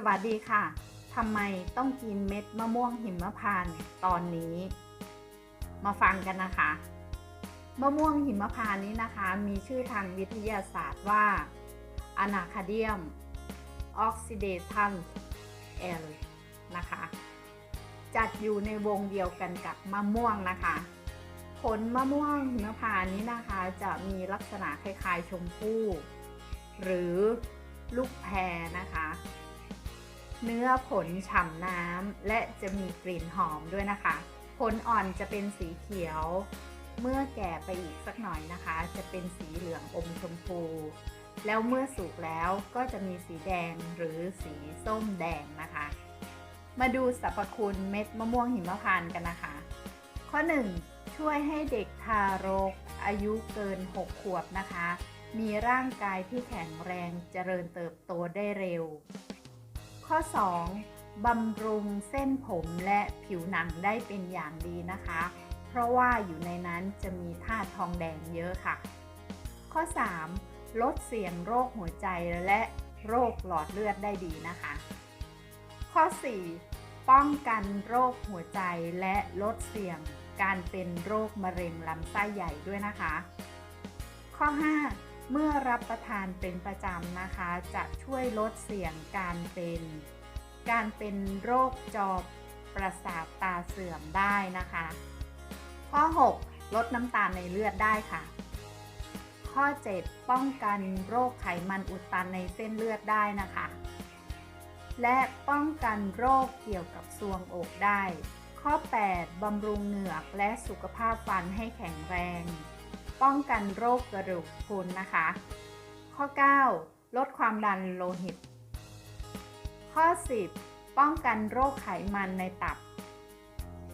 สวัสดีค่ะ ทำไมต้องกินเม็ดมะม่วงหิมพานต์ตอนนี้ มาฟังกันนะคะ มะม่วงหิมพานต์นี้นะคะ มีชื่อทางวิทยาศาสตร์ว่าอนาคาเดียมออกซิเดตันเอลนะคะ จัดอยู่ในวงเดียวกันกับมะม่วงนะคะ ผลมะม่วงหิมพานต์นี้นะคะจะมีลักษณะคล้ายๆชมพู่ หรือลูกแพรนะคะ เนื้อผลฉ่ำน้ำและจะมีกลิ่นหอมด้วยนะคะ ผลอ่อนจะเป็นสีเขียว เมื่อแก่ไปอีกสักหน่อยนะคะ จะเป็นสีเหลืองอมชมพู แล้วเมื่อสุกแล้วก็จะมีสีแดงหรือสีส้มแดงนะคะ มาดูสรรพคุณเม็ดมะม่วงหิมพานต์กันนะคะ ข้อ 1. ช่วยให้เด็กทารกอายุเกิน 6 ขวบนะคะ มีร่างกายที่แข็งแรงเจริญเติบโตได้เร็ว ข้อ 2. บำรุงเส้นผมและผิวหนังได้เป็นอย่างดีนะคะ เพราะว่าอยู่ในนั้นจะมีธาตุทองแดงเยอะค่ะ ข้อ 3. ลดเสี่ยงโรคหัวใจและโรคหลอดเลือดได้ดีนะคะ ข้อ 4. ป้องกันโรคหัวใจและลดเสี่ยงการเป็นโรคมะเร็งลำไส้ใหญ่ด้วยนะคะ ข้อ 5. เมื่อรับประทานเป็นประจำนะคะ จะช่วยลดเสี่ยงการเป็น การเป็นโรคจอประสาทตาเสื่อมได้นะคะ ข้อ 6 ลดน้ำตาลในเลือดได้ค่ะ ข้อ 7 ป้องกันโรคไขมันอุดตันในเส้นเลือดได้นะคะ และป้องกันโรคเกี่ยวกับซวงอกได้ ข้อ 8บำรุงเหงือกและสุขภาพฟันให้แข็งแรง ป้องกันโรคกระดูกพรุนนะคะ ข้อ 9 ลดความดันโลหิต ข้อ 10 ป้องกันโรคไขมันในตับ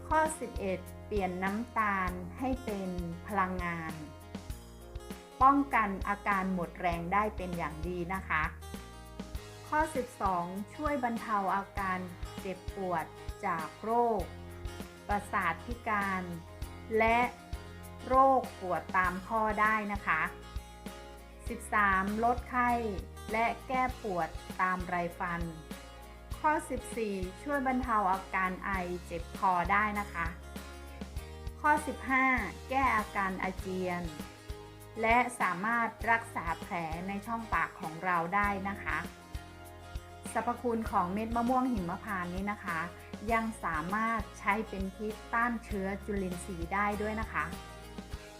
ข้อ 11 เปลี่ยนน้ำตาลให้เป็นพลังงาน ป้องกันอาการหมดแรงได้เป็นอย่างดีนะคะ ข้อ 12 ช่วยบรรเทาอาการเจ็บปวดจากโรค ประสาทพิการ และ โรคปวดตามข้อได้นะคะ 13. ลดไข้ และแก้ปวดตามไรฟัน ข้อ 14 ช่วยบรรเทาอาการไอเจ็บคอได้นะคะ ข้อ 15 แก้อาการอาเจียน และสามารถรักษาแผลในช่องปากของเราได้นะคะสรรพคุณของเม็ดมะม่วงหิมพานต์นี้นะคะ ยังสามารถใช้เป็นพิษต้านเชื้อจุลินทรีย์ได้ด้วยนะคะ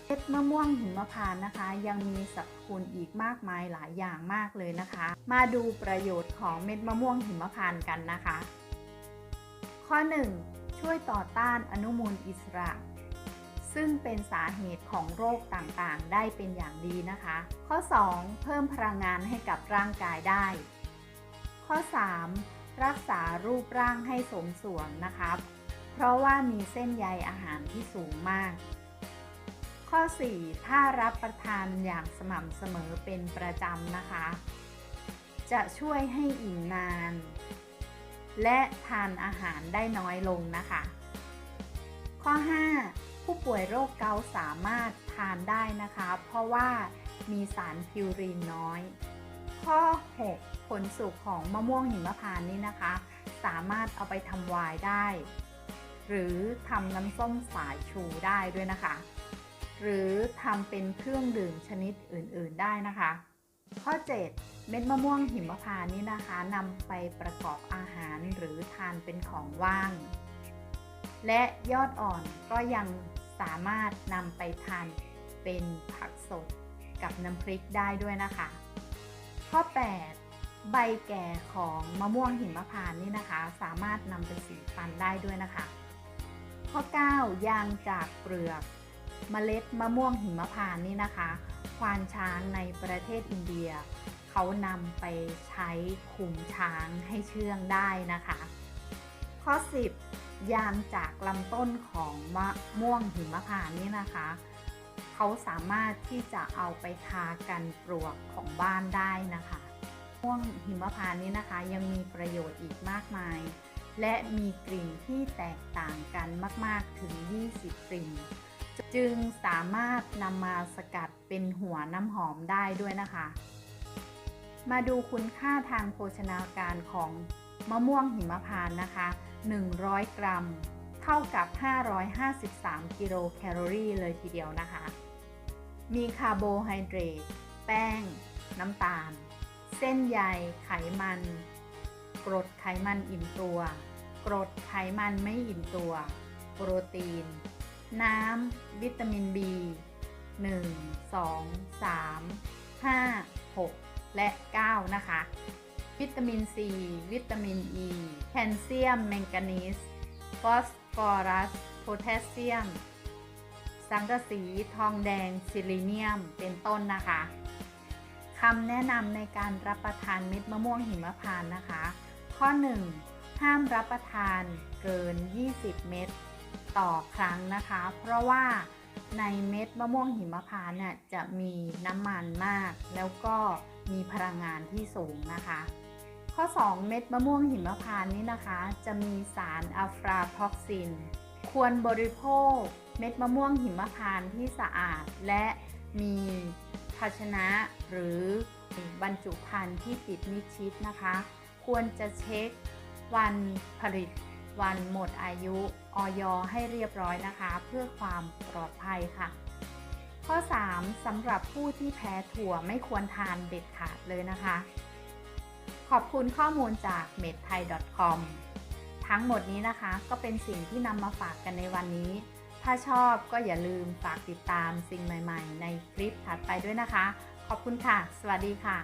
เม็ดมะม่วงหิมพานต์นะคะ ยังมีสรรพคุณอีกมากมายหลายอย่างมากเลยนะคะ มาดูประโยชน์ของเม็ดมะม่วงหิมพานต์กันนะคะ ข้อ 1. ช่วยต่อต้านอนุมูลอิสระ ซึ่งเป็นสาเหตุของโรคต่างๆ ได้เป็นอย่างดีนะคะ ข้อ 2. เพิ่มพลังงานให้กับร่างกายได้ ข้อ 3. รักษารูปร่างให้สมส่วนนะคะ เพราะว่ามีเส้นใยอาหารที่สูงมาก ข้อ 4. ถ้ารับประทานอย่างสม่ำเสมอเป็นประจำนะคะ จะช่วยให้อิ่มนาน และทานอาหารได้น้อยลงนะคะ ข้อ 5. ผู้ป่วยโรคเกาต์สามารถทานได้นะคะ เพราะว่ามีสารพิวรีนน้อย ข้อ 6 ผลสุกของมะม่วงหิมพานต์นี้นะคะ สามารถเอาไปทำวน์ได้ หรือทำน้ำส้มสายชูได้ด้วยนะคะ หรือทำเป็นเครื่องดื่มชนิดอื่น ๆ ได้นะคะ ข้อ 7 เม็ดมะม่วงหิมพานต์นี้นะคะนำไปประกอบอาหารหรือทานเป็นของว่าง และยอดอ่อนก็ยังสามารถนำไปทานเป็นผักสดกับน้ำพริกได้ด้วยนะคะ ข้อ 8 ใบแก่ของมะม่วงหิมพานต์นี่นะคะ สามารถนำไปสีฟันได้ด้วยนะคะ ข้อ 9 ยางจากเปลือก เมล็ดมะม่วงหิมพานต์นี่นะคะ ควานช้างในประเทศอินเดีย เขานำไปใช้คุมช้างให้เชื่องได้นะคะ ข้อ 10 ยางจากลำต้นของมะม่วงหิมพานต์นี่นะคะ เขาสามารถที่จะเอาไปทากันปลวกของบ้านได้นะคะม่วงหิมพานต์นี้นะคะ ยังมีประโยชน์อีกมากมาย และมีกลิ่นที่แตกต่างกันมาก ๆถึง 20 กลิ่น จึงสามารถนำมาสกัดเป็นหัวน้ำหอมได้ด้วยนะคะ มาดูคุณค่าทางโภชนาการของมะม่วงหิมพานต์นะคะ 100 กรัม เท่ากับ 553 กิโลแคลอรี่เลยทีเดียวนะคะ มีคาร์โบไฮเดรต แป้ง น้ำตาล เส้นใย ไขมัน กรดไขมันอิ่มตัว กรดไขมันไม่อิ่มตัว โปรตีน น้ำวิตามิน B 1 2 3 5 6 และ 9 นะคะ วิตามิน C วิตามิน E แคลเซียม แมงกานีสฟอสฟอรัส โพแทสเซียม สังกะสี ทองแดง ซิลิเนียม เป็นต้นนะคะคำแนะนำในการรับประทานเม็ดมะม่วงหิมพานต์นะคะ ข้อ 1. ห้ามรับประทานเกิน 20 เม็ด ต่อครั้งนะคะ เพราะว่าในเม็ดมะม่วงหิมพานต์เนี่ยจะมีน้ำมันมาก แล้วก็มีพลังงานที่สูงนะคะ ข้อ 2 เม็ดมะม่วงหิมพานต์นี้นะคะ จะมีสารอะฟลาท็อกซิน ควรบริโภคเม็ดมะม่วงหิมพานต์ที่สะอาด และมีภาชนะหรือบรรจุภัณฑ์ที่ปิดมิดชิดนะคะ ควรจะเช็ควันผลิต วันหมดอายุออยให้เรียบร้อยนะคะ เพื่อความปลอดภัยค่ะ ข้อ 3สำหรับผู้ที่แพ้ถั่วไม่ควรทานเด็ดขาดเลยนะคะ ขอบคุณข้อมูลจาก m e d t h a i c o m ทั้งหมดนี้นะคะก็เป็นสิ่งที่นำมาฝากกันในวันนี้ ถ้าชอบก็อย่าลืมฝากติดตามสิ่งใหม่ ๆ ในคลิปถัดไปด้วยนะคะ ขอบคุณค่ะ สวัสดีค่ะ